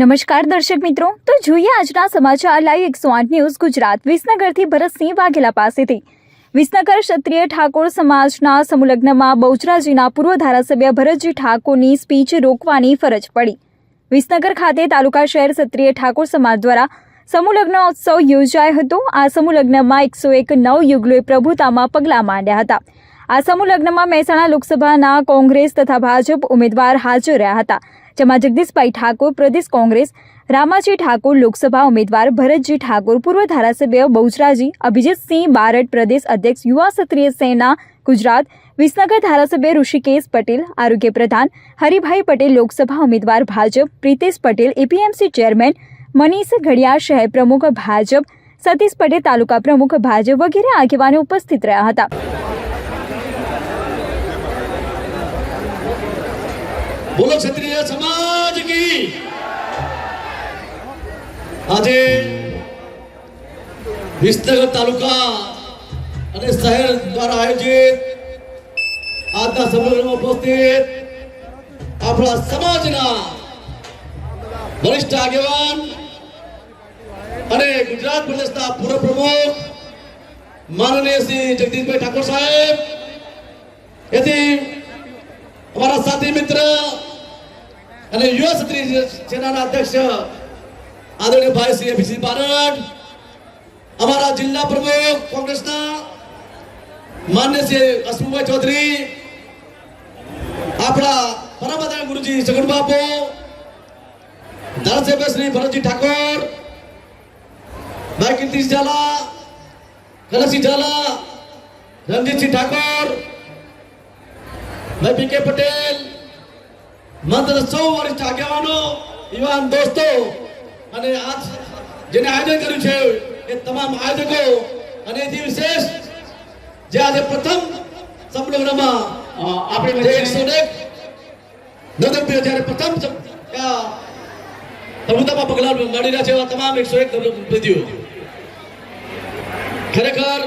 નમસ્કાર દર્શક મિત્રો. તો જોઈએ આજના સમાચાર લાઈવ એકસો આઠ ન્યૂઝ ગુજરાત. વિસનગરથી ભરતસિંહ વાઘેલા પાસેથી. વિસનગર ક્ષત્રિય ઠાકોર સમાજના સમુલગ્નમાં બહુચરાજીના પૂર્વ ધારાસભ્ય ભરતજી ઠાકોરની સ્પીચ રોકવાની ફરજ પડી. વિસનગર ખાતે તાલુકા શહેર ક્ષત્રિય ઠાકોર સમાજ દ્વારા સમુલગ્ન ઉત્સવ યોજાયો હતો. આ સમુલગ્નમાં એકસો એક નવ યુગલોએ પ્રભુતામાં પગલાં માંડ્યા હતા. આ સમુલગ્નમાં મહેસાણા લોકસભાના કોંગ્રેસ તથા ભાજપ ઉમેદવાર હાજર રહ્યા હતા. જેમાં જગદીશભાઈ ઠાકોર, પ્રદેશ કોંગ્રેસ, રામાજી ઠાકોર, લોકસભા ઉમેદવાર, ભરતજી ઠાકોર, પૂર્વ ધારાસભ્ય બહુચરાજી, અભિજીતસિંહ બારડ, પ્રદેશ અધ્યક્ષ યુવા ક્ષત્રિય સેના, ગુજરાત, વિસનગર ધારાસભ્ય ઋષિકેશ પટેલ, આરોગ્ય પ્રધાન, હરિભાઈ પટેલ, લોકસભા ઉમેદવાર ભાજપ, પ્રિતેશ પટેલ, એપીએમસી ચેરમેન, મનીષ ઘડિયાળ, શહેર પ્રમુખ ભાજપ, સતીશ પટેલ, તાલુકા પ્રમુખ ભાજપ વગેરે આગેવાનો ઉપસ્થિત રહ્યા હતા. બોલો ક્ષત્રિય સમાજ કી. આજે વિસનગર તાલુકા અને શહેર દ્વારા આયોજિત આજના સંમેલનમાં ઉપસ્થિત આપણા સમાજના વરિષ્ઠ આગેવાન અને ગુજરાત પ્રદેશના પૂર્વ પ્રમુખ માનનીય શ્રી જગદીશભાઈ ઠાકોર સાહેબ, એથી અમારા સાથી મિત્ર અને યુવા ક્ષત્રિય સેનાના અધ્યક્ષ, આદરણીય ભાઈ શ્રી અભિષેક બારડ અમારા જિલ્લા પ્રમુખ, કોંગ્રેસના માન્ય શ્રી હસમુભાઈ ચૌધરી, આપણા પરમદાન ગુરુજી સગન બાપુ, ધારાસભ્ય શ્રી ભરતજી ઠાકોર, ભાઈ કીર્તિશ ઝાલા, કનકસિંહ ઝાલા, રણજીતસિંહ ઠાકોર, ભાઈ પી કે પટેલ મંત્ર સૌ વરિષ્ઠ આગેવાનો યુવાન દોસ્તો, અને આ જેને આયોજન કર્યું છે, એ તમામ આયોજકો, અને જે આજે પ્રથમ સંમેલનમાં આપણે જે એકસો એક પ્રથમ પ્રભુતામાં પગલાં મળી રહ્યા છે એવા તમામ એકસો એક નવદંપીઓ ખરેખર,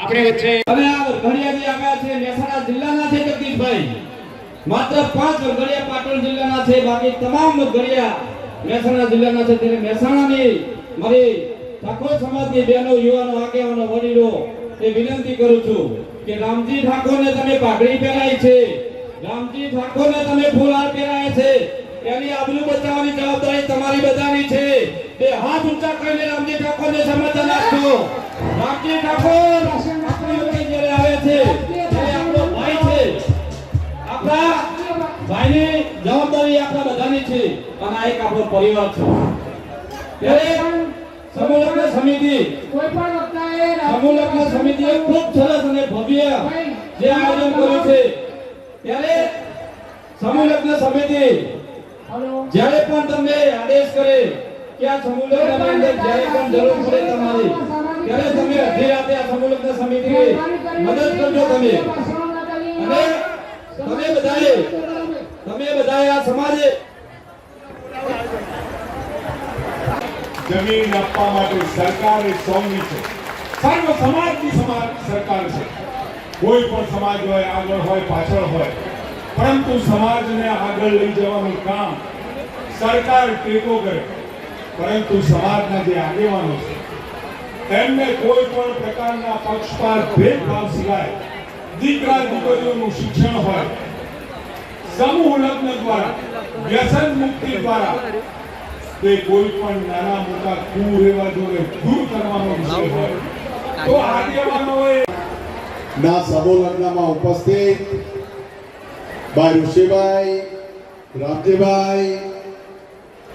આપણે વચ્ચે વરઘડિયાથી આવ્યા છે, મહેસાણા જિલ્લાના છે જગદીશભાઈ. માત્ર પાંચ ગળિયા પાટણ જિલ્લાના છે, બાકી તમામ ગળિયા મહેસાણા જિલ્લાના છે. ત્યારે મહેસાણાની મારી ઠાકોર સમાજની બહેનો યુવાનો, આગેવાનો, વડીલો, એ વિનંતી કરું છું કે રામજી ઠાકોરને તમે પાઘડી પહેરાય છે. રામજી ઠાકોરને તમે ફૂલહાર પહેરાય છે. એની આબરૂ બચાવવાની જવાબદારી તમારી બધાની છે. બે હાથ ઊંચા કરીને રામજી ઠાકોરને સમર્થન આપજો. રામજી ઠાકોર આપણી આવે છે આપણા ભાઈની જવાબદારી આપણા બધાની છે, અને આ એક આપણો પરિવાર છે. સમિતિ જ્યારે પણ તમને આદેશ કરે કે આ સમૂહ અંદર જ્યારે પણ જરૂર પડે તમારી, ત્યારે તમે અડધી રાતે આ સમૂહ લગ્ન સમિતિને મદદ કરજો તમે. અને તમે બધાએ તમે બધાએ આ સમાજે જમીન આપવા માટે સરકાર એ સૌની છે. સર્વ સમાજની સમાજ સરકાર છે. કોઈ પણ સમાજ હોય, આગળ હોય, પાછળ હોય, પરંતુ સમાજને આગળ લઈ જવાનું કામ સરકાર ટેકો કરે, પરંતુ સમાજના જે આગેવાનો છે એમને કોઈ પણ પ્રકારના પક્ષપાત, ભેદભાવ સિવાય દીકરા દીકરીઓનું શિક્ષણ હોય. સમૂહ લગ્ન દ્વારા, વ્યસન મુક્તિ દ્વારા તે કોઈ પણ નાના મોટા કુરિવાજોને દૂર કરવાનો વિષય હોય. તો આગેવાનોએ ના સમૂહ લગ્નમાં ઉપસ્થિત ભાઈ ઋષિભાઈ રામજીભાઈ,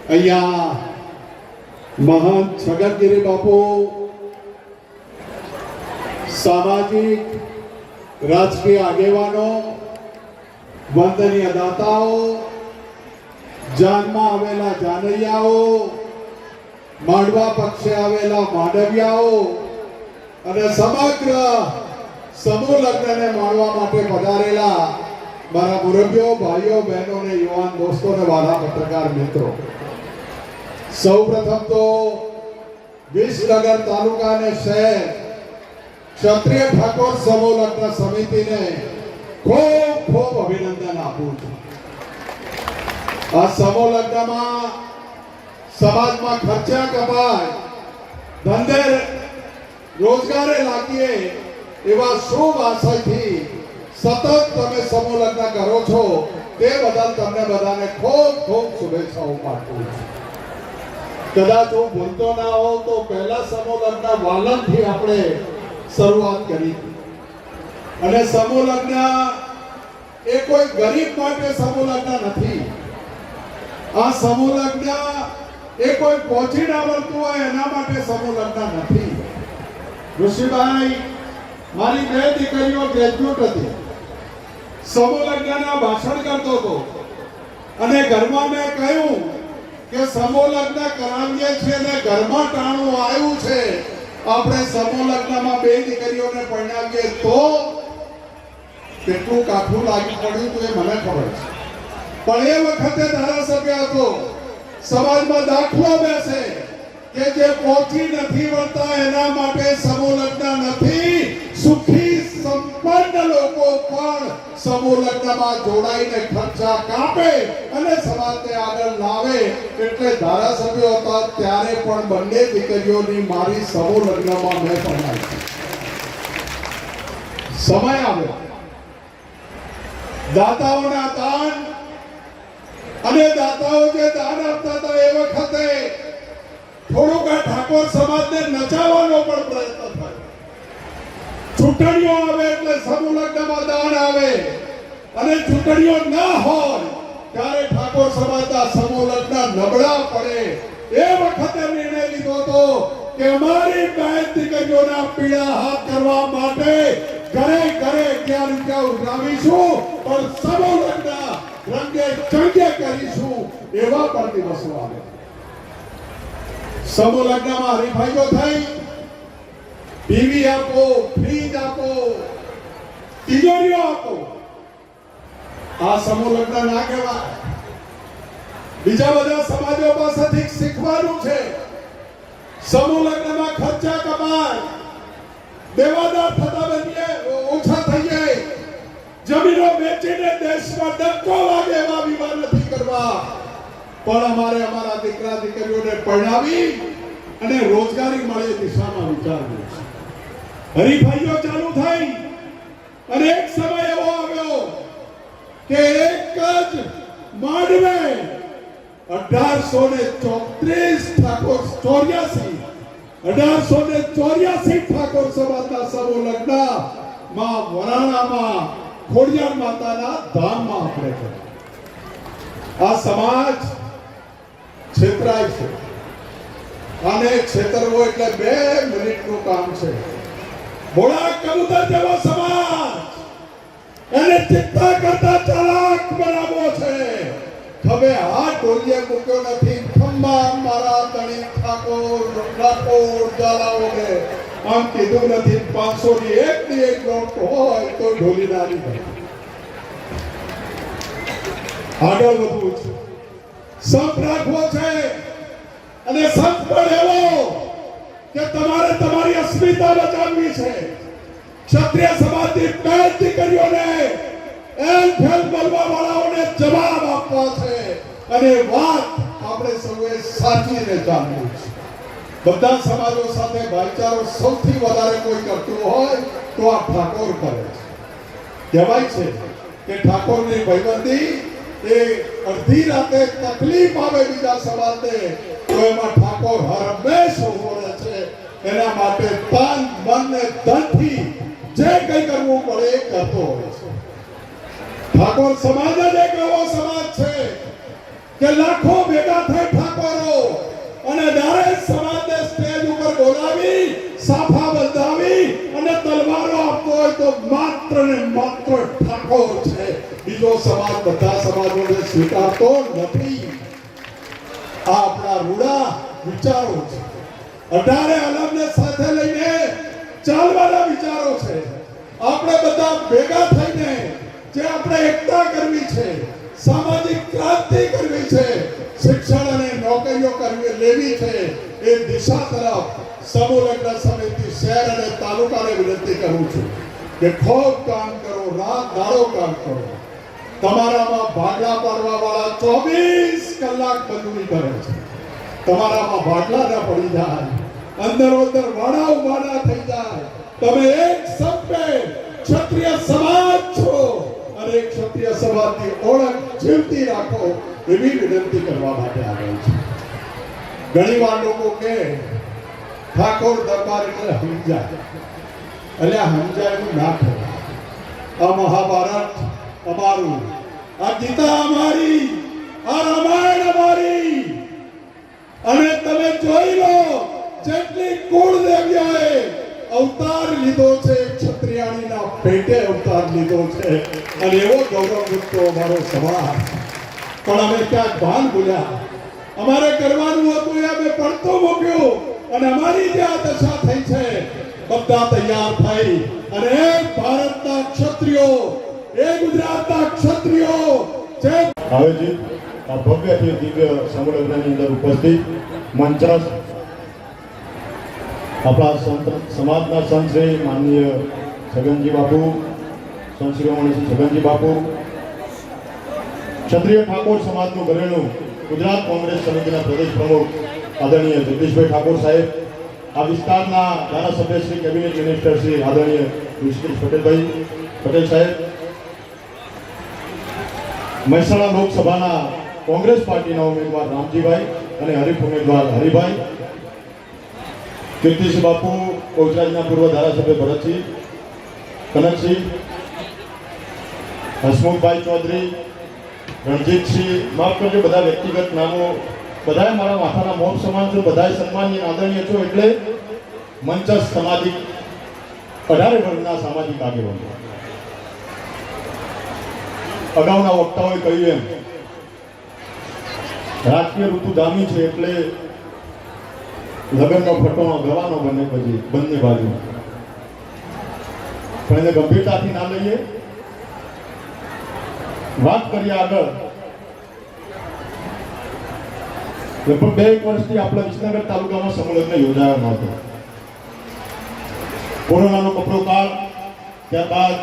અહીંયા મહાન છગનગીરી બાપુ, સામાજિક રાજકીય આગેવાનો, વંદનીય દાતાઓ, જાનમાં આવેલા જાનૈયાઓ, માંડવા પક્ષે આવેલા માંડવિયાઓ અને સમગ્ર સમૂહ લગ્નને માણવા માટે પધારેલા મારા મુરબ્બીઓ, ભાઈઓ, બહેનો અને યુવાન દોસ્તો ને વાલા પત્રકાર મિત્રો. સૌ પ્રથમ તો વિસનગર તાલુકા અને શહેર ક્ષત્રિય ઠાકોર સમૂહ સમિતિને ખૂબ ખૂબ અભિનંદન આપું છું. આ સમૂહ લગ્નમાં સમાજમાં ખર્ચા કમાય ધંધે રોજગારે લાગીએ એવા શુભ આશયથી સતત તમે સમૂહ કરો છો, તે બદલ તમને બધાને ખૂબ ખૂબ શુભેચ્છાઓ પાઠવું છું. કદાચ હું ભૂલતો ના હોઉં તો પહેલા સમૂહ વાલમથી આપણે શરૂઆત કરી. અને સમૂહ એ કોઈ ગરીબ માટે સમૂહ લગ્ન નથી. આ સમૂહ એ કોઈ પહોંચી ના હોય એના માટે સમૂહ નથી. ઋષિભાઈ, મારી બે દીકરીઓ ગ્રેજ્યુએટ હતી. સમૂહ ભાષણ કરતો હતો. અને ઘરમાં મેં કહ્યું કે સમૂહ લગ્ન કરાવીએ છીએ ને ઘરમાં ટાણું આવ્યું છે. આપણે સમૂહ લગ્નમાં બે દીકરીઓને પરણાવીએ તો કેટલું કાઠું લાગી પડ્યું તો એ મને ખબર છે. પણ એ વખતે ધારાસભ્ય હતો. સમાજમાં દાખલો બેસે કે જે પહોંચી નથી વળતા એના માટે સમૂહ લગ્ન નથી. સુખી સમૂહ જોડાઈને ખર્ચા કાપે અને સમાજને આગળ લાવે એટલે ધારાસભ્યો હતા ત્યારે પણ બંને દીકરીઓની મારી સમૂહ લગ્નમાં મેં ભણાવી સમય આવ્યો. દાતાઓના દાન અને દાતાઓ જે દાન આપતા હતા એ વખતે થોડુંક આ ઠાકોર સમાજને નચાવવાનો પણ પ્રયત્ન થયો. ચૂંટણીઓ આવે એટલે સમૂહ લગ્નમાં દાન આવે. અને ચૂંટણીઓ ના હોય, ત્યારે ઠાકોર સમાજના સમૂહ નબળા પડે. એ વખતે નિર્ણય લીધો હતો કે અમારી બહેન દીકરીઓના પીડા હાથ કરવા માટે ઘરે ઘરે અગિયાર રૂપિયા ઉઘરાવીશું, પણ સમૂહ રંગે ચંગે કરીશું, એવા પણ દિવસો આવે. સમોલગ્નમાં હરીફાઈઓ થઈ ટીવી આપો, ફ્રીજ આપો, તિજોરીઓ આપો. આ સમૂહ લગ્ન ના કહેવાય બીજા બધા સમાજો પાસેથી શીખવાનું છે. સમૂહ લગ્નમાં ખર્ચા કમાય. દેવાદાર થતા બનીએ, ઓછા થઈએ. જમીનો વેચીને દેશમાં ડંકો લાગે એવા વિવાહ નથી કરવા. પણ અમારે અમારા દીકરા, દીકરીઓને પરણાવી અને રોજગારી મળે દિશામાં વિચારવું છે. હરીફાઈઓ ચાલુ થઈ અને એક સમય એવો કે એક જ માંડવે અઢારસો ને ચોત્રીસ ઠાકોર ચોર્યાસી, અઢારસો ને ચોર્યાસી ઠાકોર સભાના સમૂહ લગ્નમાં વરાણામાં, ખોડિયાર માતાના ધામમાં આપણે છે. આ સમાજ છેતરાય છે. અને છેતરવો એટલે બે મિનિટનું કામ છે. બોળા કબૂતર જેવો સમાજ એને ચિંતા કરતા ચાલાક બનાવો છે. હવે આ ટોલીએ મૂક્યો નથી. ખંભા મારા તણી ઠાકોર ઠાકોર ઝાલાઓને. આમ કીધું નથી પાંચસો ની એક ની એક નોટ હોય તો ઢોલી નાની આગળ વધવું છે. સંપ રાખવો છે. અને સંપ પણ એવો કે તમારે તમારી અસ્મિતા બચાવવી છે. ક્ષત્રિય સમાજની બે દીકરીઓને એમ ફેલ બોલવા વાળાઓને જવાબ આપવા છે. અને વાત આપણે સૌએ સાચીને જાણવી છે બધા સમાજો સાથે ભાઈચારો સૌથી વધારે કોઈ કરતું હોય તો આ ઠાકોર કરે છે. કહેવાય છે કે ઠાકોરની ભાઈબંધી એ અડધી રાતે તકલીફ આવે બીજા સમાજને, તો એમાં ઠાકોર હરમેશ ઊભો રહે છે. એના માટે તન મન ને ધનથી જે કંઈ કરવું પડે એ કરતો હોય છે. ઠાકોર સમાજ જ એક એવો સમાજ છે કે લાખો ભેગા થઈ ઠાકોરો અને દરેક સમાજને સ્ટેજ ઉપર બોલાવી, સાફા બંધાવી અને તલવારો આપતો હોય તો માત્ર ને માત્ર ઠાકોર છે. બીજો સમાજ બધા સમાજોને સ્વીકારતો નથી. આ આપણા રૂડા વિચારો છે. અઢારે અલમને સાથે લઈને ચાલવાના વિચારો છે. આપણે બધા ભેગા થઈને જે આપણે એકતા કરવી છે, સામાજિક ક્રાંતિ કરવી છે, શિક્ષણ અને નોકરીઓ કરવી લેવી છે, એ દિશા તરફ સમૂહ લગ્ન સમિતિ, શહેર અને તાલુકાને વિનંતી કરું છું કે ખૂબ કામ કરો, રાત દાડો કામ કરો. તમારામાં ભાગલા પાડવા વાળા ચોવીસ કલાક મજૂરી કરે છે. તમારામાં ભાગલા ના પડી જાય. અંદરો અંદર વાડા વાડા થઈ જાય. તમે એક સભ્ય ક્ષત્રિય સમાજ છો. અને ક્ષત્રિય સમાજની ઓળખ જીવતી રાખો એવી વિનંતી કરવા માટે આવ્યો છે. ઘણી વાર લોકો કે ઠાકોર દરબાર એટલે સમજાય એટલે સમજાયું ના થવાય આ મહાભારત અમારું, આ ગીતા અમારી, આ રામાયણ અમારી. અને તમે જોઈ લો જેટલી કુળ દેવ્યાએ અવતાર લીધો છે, ક્ષત્રિયાણીના પેટે અવતાર લીધો છે. અને એવો ગૌરવ ગૌરવયુક્ત અમારો સમાજ. પણ અમે ક્યાંક ભાન ભૂલ્યા. અમારે કરવાનું હતું એ અમે પડતો મૂક્યો. અને અમારી જે આ દશા થઈ છે, બધા તૈયાર થઈ. અને ભારતના ક્ષત્રિયો એ ગુજરાતના ક્ષત્રિયો, જે આયોજિત આ ભવ્યથી દિવ્ય સંમેલનની અંદર ઉપસ્થિત, મંચસ્થ આપણા સંત, સમાજના સંત શ્રી માનનીય છગનજી બાપુ, સંત શિરોમણી છગનજી બાપુ, ક્ષત્રિય ઠાકોર સમાજનું ઘરેણું ગુજરાત કોંગ્રેસ સમિતિના પ્રદેશ પ્રમુખ આદરણીય જગદીશભાઈ ઠાકોર સાહેબ, આ વિસ્તારના ધારાસભ્ય શ્રી કેબિનેટ મિનિસ્ટર શ્રી આદરણીય ઋષિકેશ પટેલભાઈ પટેલ સાહેબ, મહેસાણા લોકસભાના કોંગ્રેસ પાર્ટીના ઉમેદવાર રામજીભાઈ અને હરીફ ઉમેદવાર હરિભાઈ કીર્તિસિંહ બાપુ, કોચરાજના પૂર્વ ધારાસભ્ય ભરતસિંહ, કનકસિંહ, હસમુખભાઈ ચૌધરી, રણજીતસિંહ, માફ કરજો, બધા વ્યક્તિગત નામો, બધાએ મારા માથાના મોમ સમાન છો, બધાએ સન્માનની આદરણીય છો, એટલે મંચસ સામાજિક અઢારે વર્ગના સામાજિક આગેવાનો. અગાઉના વક્તાઓએ કહ્યું એમ રાજકીય ઋતુ ધામી છે, એટલે લગ્નનો ફટોણો ગવાનો બને પછી બંને બાજુ. પણ એને ગંભીરતાથી ના લઈએ. વાત કરીએ આગળ. લગભગ બે એક વર્ષથી આપણા વિસનગર તાલુકામાં સમૂહલગ્ન યોજાયો હતો. કોરોનાનો કપરો કાળ, ત્યારબાદ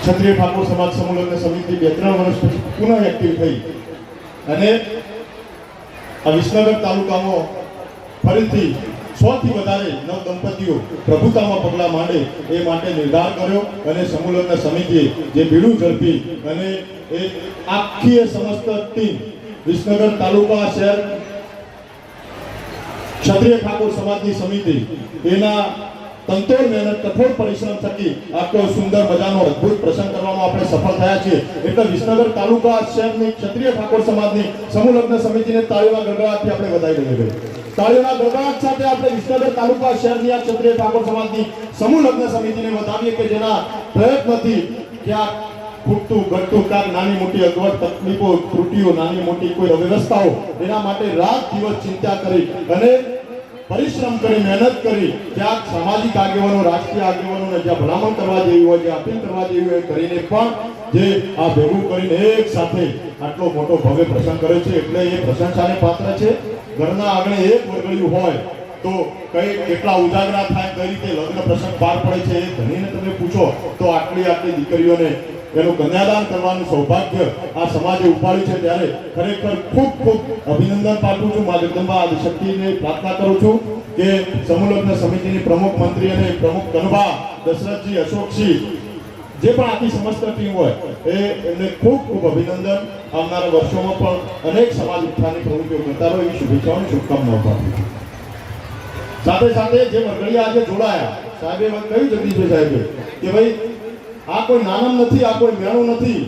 ક્ષત્રિય ઠાકોર સમાજ સમૂહલગ્ન સમિતિ બે ત્રણ વર્ષ પછી પુનઃ એક્ટિવ થઈ. અને આ વિસનગર તાલુકામાં ફરીથી સો થી વધારે નવ દંપતીઓ પ્રભુતામાં પગલાં માંડે એ માટે નિર્ધાર કર્યો અને સમૂહલગ્ન સમિતિએ જે બીડું ઝડપી અને એ આખી સમસ્ત ટીમ વિસનગર તાલુકા શહેર ક્ષત્રિય ઠાકોર સમાજની સમિતિ એના તંતોડ મહેનત, કઠોર પરિશ્રમ થકી આટલો સુંદર મજાનો અદ્ભુત પ્રસંગ કરવામાં આપણે સફળ થયા છીએ. એટલે વિસનગર તાલુકા શહેરની ક્ષત્રિય ઠાકોર સમાજની સમૂહ લગ્ન સમિતિને તાળીઓના ગડગડાટથી આપણે વધાવી દઈએ છીએ. તાળીઓના ગડગડાટ સાથે આપણે વિસનગર તાલુકા શહેરની આ ક્ષત્રિય ઠાકોર સમાજની સમૂહ લગ્ન સમિતિને વધાવીએ કે જેના પ્રયત્નથી ક્યાંક ખૂટતું, ઘટતું કાંક નાની મોટી અગવડ તકલીફો, ત્રુટીઓ, નાની મોટી કોઈ અવ્યવસ્થાઓ, એના માટે રાત દિવસ ચિંતા કરી અને પરિશ્રમ કરી, મહેનત કરી ક્યાંક સામાજિક આગેવાનો રાજકીય આગેવાનોને જ્યાં ભલામણ કરવા જેવી હોય, જ્યાં અપીલ કરવા જેવી હોય કરીને પણ જે આ ભેગું કરીને એક સાથે આટલો મોટો ભવ્ય પ્રસંગ કરે છે. એટલે એ પ્રશંસાને પાત્ર છે. ઘરના આંગણે એક વર્ગડિયું હોય, તો કઈ કેટલા ઉજાગરા થાય, કઈ રીતે લગ્ન પ્રસંગ પાર પડે છે, એ ધણીને તમે પૂછો, તો આટલી આટલી દીકરીઓને એનું કન્યાદાન કરવાનું સૌભાગ્ય આ સમાજે ઉપાડ્યું છે ત્યારે ખરેખર ખૂબ ખૂબ અભિનંદન પાઠવું છું. મા જગદંબા આદિશક્તિને પ્રાર્થના કરું છું કે સમૂહલગ્ન સમિતિની પ્રમુખ મંત્રી અને પ્રમુખ કનભા દશરથજી અશોકસિંહ જે પણ આખી સમસ્ત ટીમ હોય, એ એમને ખૂબ ખૂબ અભિનંદન. આવનારા વર્ષોમાં પણ અનેક સમાજ ઉત્થાનની પ્રવૃત્તિઓ કરતા રહો. એવી શુભેચ્છાઓની શુભકામનાઓ પાઠવું સાથે સાથે જે વર્ગડિયા આજે જોડાયા, સાહેબે કહ્યું જગદીશભાઈ સાહેબે, કે ભાઈ આ કોઈ નાનમ નથી, આ કોઈ મેણું નથી.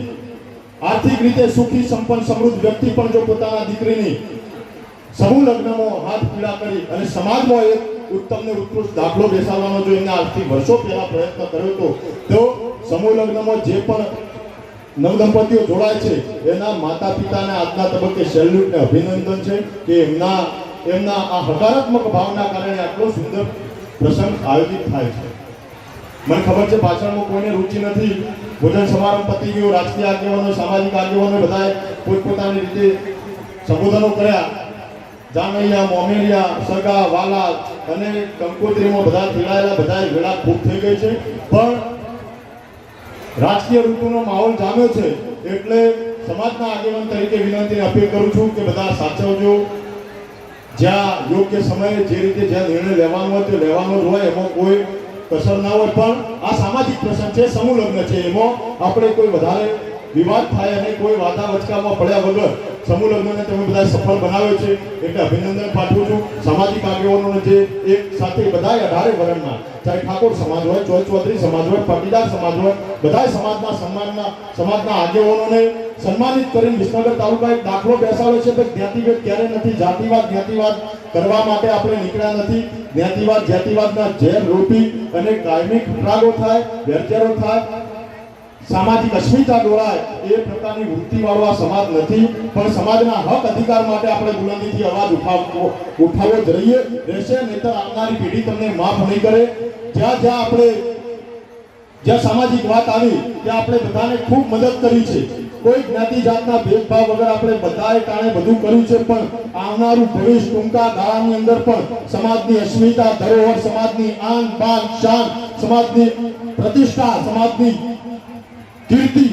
આર્થિક રીતે સુખી, સંપન્ન, સમૃદ્ધ વ્યક્તિ પણ જો પોતાના દીકરીની સમૂહ લગ્નમાં હાથ પીડા કરી અને સમાજમાં એક ઉત્તમ ને ઉત્કૃષ્ટ દાખલો બેસાડવાનો જો એમને આજથી વર્ષો પહેલા પ્રયત્ન કર્યો હતો તો સમૂહ લગ્નમાં જે પણ નવદંપતીઓ જોડાય છે, એના માતા પિતાને આજના તબક્કે સેલ્યુટ ને અભિનંદન છે કે એમના એમના આ હકારાત્મક ભાવના કારણે આટલો સુંદર પ્રસંગ આયોજિત થાય છે. મને ખબર છે, પાછળમાં કોઈને રુચિ નથી. ભોજન સમારંભ પતી ગયો રાજકીય આગેવાનો, સામાજિક આગેવાનો બધાએ પોતપોતાની રીતે સંબોધનો કર્યા. જાનૈયા મોમેરિયા સગા, વાલા અને કંકોત્રીમાં બધા ખેડાયેલા બધા વેળા ખૂબ થઈ ગઈ છે. પણ રાજકીય ઋતુનો માહોલ જામ્યો છે, એટલે સમાજના આગેવાન તરીકે વિનંતી અપીલ કરું છું કે બધા સાચવજો. જ્યાં યોગ્ય સમયે જે રીતે જ્યાં નિર્ણય લેવાનો હોય તે લેવાનો જ હોય. એમાં કોઈ કસર ના હોય પણ આ સામાજિક પ્રસંગ છે, સમૂહ લગ્ન છે. એમાં આપણે કોઈ વધારે વિવાદ થાય અને કોઈ વાદા વચકામાં પડ્યા વગર સમૂહ લગ્નને તમે બધા સફળ બનાવ્યો છે. એટલે અભિનંદન પાઠવું છું. સામાજિક આગેવાનોને જે એક સાથે બધાય અઢારે વર્ણના, ચાહે ઠાકોર સમાજ હોય, ચોય ચૌધરી સમાજ હોય, પાટીદાર સમાજ હોય બધાય સમાજના સન્માનના, સમાજના આગેવાનોને સન્માનિત કરીને વિસનગર તાલુકા એક દાખલો બેસાડ્યો છે. કે જ્ઞાતિભેદ ક્યારે નથી. જાતિવાદ, જ્ઞાતિવાદ કરવા માટે આપણે નીકળ્યા નથી. જ્ઞાતિવાદ જાતિવાદના ઝેર રોપી અને કાયમી ખટરાગો થાય વેરઝેરો થાય. સામાજિક અસ્મિતા ડોળાય એ પ્રકારની વૃત્તિવાળો આ સમાજ નથી, પણ સમાજના હક અધિકાર માટે આપણે બુલંદીથી અવાજ ઉઠાવવો ઉઠાવવો જ રહીએ. રહેશે નહીતર આવનારી પેઢી તમને માફ નહીં કરે. જ્યાં જ્યાં આપણે, જ્યાં સામાજિક વાત આવી, ત્યાં આપણે બધાને ખૂબ મદદ કરી છે. કોઈ જ્ઞાતિ જાતના ભેદભાવ વગર આપણે બધાએ કારણે બધું કર્યું છે, પણ આવનારું ભવિષ્ય ટૂંકા ગાળાની અંદર પણ સમાજની અસ્મિતા, ધરોહર, સમાજની આન બાન શાન, સમાજની પ્રતિષ્ઠા, સમાજની કીર્તિ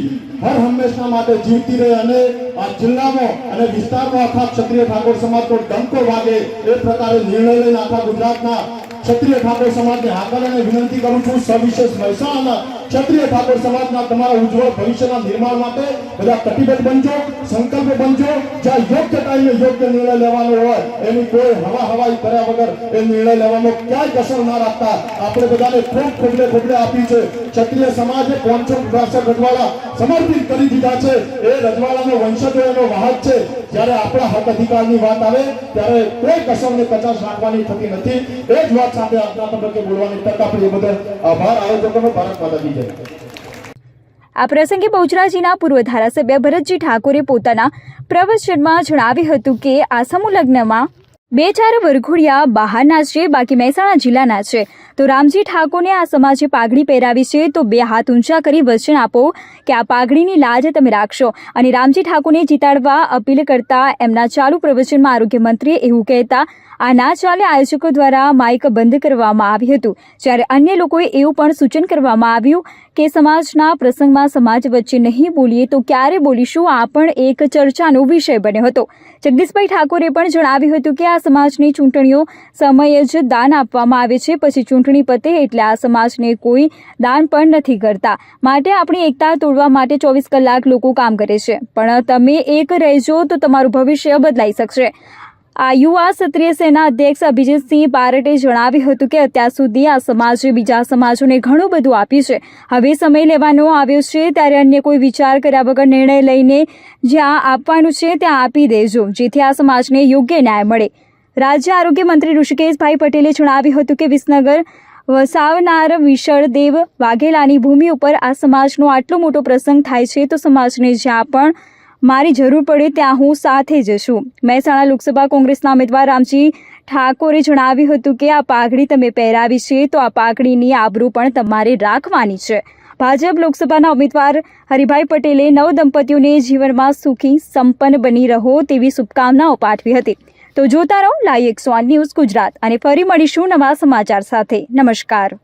હર હંમેશા માટે જીવતી રહે અને આ જિલ્લામાં અને વિસ્તારમાં આખા ક્ષત્રિય ઠાકોર સમાજનો ડંકો વાગે એ પ્રકારે નિર્ણય લઈને આખા ગુજરાતના ક્ષત્રિય ઠાકોર સમાજને અને વિનંતી કરું છું. સવિશેષ મહેસાણાના ક્ષત્રિય ઠાકોર સમાજના તમારા ઉજ્જવળ ભવિષ્યના નિર્માણ માટે બધા કટિબદ્ધ બનજો, સંકલ્પ બનજો. જ્યાં યોગ્ય ટાઈમે યોગ્ય નિર્ણય લેવાનો હોય, એની કોઈ હવા હવાઈ કર્યા વગર એ નિર્ણય લેવાનો ક્યાંય કસર ના રાખતા. આપણે બધાને ખૂબ ખોબલે ખોબલે આપી છે. ક્ષત્રિય સમાજે પાંચસો બાસઠ રજવાડા સમર્પિત કરી દીધા છે. એ રજવાડાનો વંશજો એનો વાહક છે. જ્યારે આપણા હક અધિકારની વાત આવે, ત્યારે કોઈ કસરને કચાશ રાખવાની થતી નથી. એ જ વાત સાથે આજના તબક્કે બોલવાની તક આપણી બધા આભાર, આયોજકોનો ભારત માતા આ પ્રસંગે બહુચરાજીના પૂર્વ ધારાસભ્ય ભરતજી ઠાકોરે પોતાના પ્રવચનમાં જણાવ્યું હતું કે આ સમૂહ લગ્નમાં બે ચાર વરઘોડિયા બહારના છે, બાકી મહેસાણા જિલ્લાના છે. તો રામજી ઠાકોરને આ સમાજે પાઘડી પહેરાવી છે, તો બે હાથ ઊંચા કરી વચન આપો કે આ પાઘડીની લાજ તમે રાખશો. અને રામજી ઠાકોરને જીતાડવા અપીલ કરતા એમના ચાલુ પ્રવચનમાં આરોગ્ય મંત્રીએ એવું કહેતા આ ના ચાલે આયોજકો દ્વારા માઇક બંધ કરવામાં આવ્યું હતું. જ્યારે અન્ય લોકોએ એવું પણ સૂચન કરવામાં આવ્યું કે સમાજના પ્રસંગમાં સમાજ વચ્ચે નહીં બોલીએ તો ક્યારે બોલીશું? આ પણ એક ચર્ચાનો વિષય બન્યો હતો. જગદીશભાઈ ઠાકોરે પણ જણાવ્યું હતું કે આ સમાજની ચૂંટણીઓ સમયે જ દાન આપવામાં આવે છે. પછી ચૂંટણી પતે એટલે આ સમાજને કોઈ દાન પણ નથી કરતા. માટે આપણી એકતા તોડવા માટે ચોવીસ કલાક લોકો કામ કરે છે. પણ તમે એક રહેજો તો તમારું ભવિષ્ય બદલાઈ શકશે. આ યુવા ક્ષત્રિય સેના અધ્યક્ષ અભિજીતસિંહ બારટે જણાવ્યું હતું કે અત્યાર સુધી આ સમાજે બીજા સમાજોને ઘણું બધું આપ્યું છે. હવે સમય લેવાનો આવ્યો છે ત્યારે અન્ય કોઈ વિચાર કર્યા વગર નિર્ણય લઈને જ્યાં આપવાનું છે ત્યાં આપી દેજો, જેથી આ સમાજને યોગ્ય ન્યાય મળે. રાજ્ય આરોગ્ય મંત્રી ઋષિકેશભાઈ પટેલે જણાવ્યું હતું કે વિસનગર, વસાવનાર વિશળદેવ વાઘેલાની ભૂમિ ઉપર આ સમાજનો આટલો મોટો પ્રસંગ થાય છે તો સમાજને જ્યાં પણ મારી જરૂર પડે ત્યાં હું સાથે જશું. મહેસાણા લોકસભા કોંગ્રેસના ઉમેદવાર રામજી ઠાકોરે જણાવ્યું હતું કે, આ પાઘડી તમે પહેરાવી છે, તો આ પાઘડીની આબરૂ પણ તમારે રાખવાની છે. ભાજપ લોકસભાના ઉમેદવાર હરિભાઈ પટેલે નવ દંપતીઓને જીવનમાં સુખી, સંપન્ન બની રહો તેવી શુભકામનાઓ પાઠવી હતી. તો જોતા રહો લાઈ એકસો ન્યૂઝ ગુજરાત અને ફરી મળીશું નવા સમાચાર સાથે. નમસ્કાર.